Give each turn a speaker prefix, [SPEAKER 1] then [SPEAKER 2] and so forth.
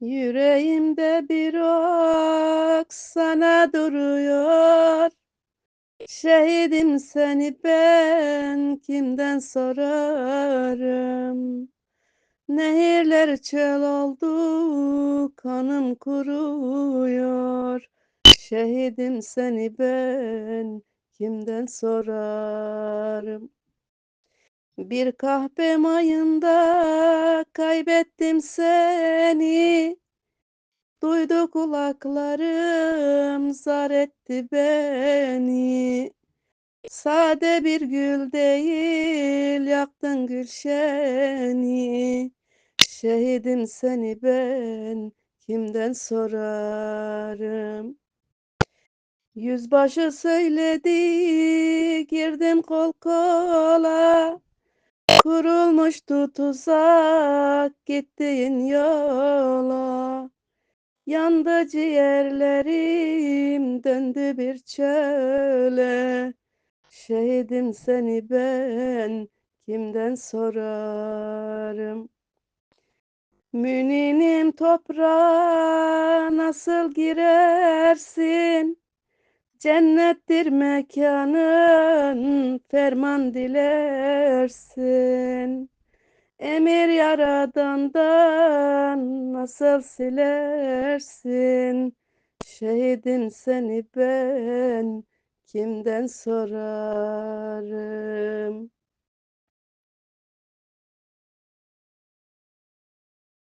[SPEAKER 1] Yüreğimde bir ok sana duruyor. Şehidim seni ben kimden sorarım? Nehirler çöl oldu, kanım kuruyor. Şehidim seni ben kimden sorarım? Bir kahpe mayında kaybettim seni. Duydu kulaklarım zar etti beni. Sade bir gül değil yaktın gülşeni. Şehidim seni ben kimden sorarım? Yüzbaşı söyledi girdim kol kola. Kurulmuştu tuzak gittiğin yola. Yandı ciğerlerim döndü bir çöle. Şehidim seni ben kimden sorarım? Müninim toprağa nasıl girersin? Cennettir mekanın ferman dilersin. Emir yaradandan nasıl silersin? Şehidim seni ben kimden sorarım?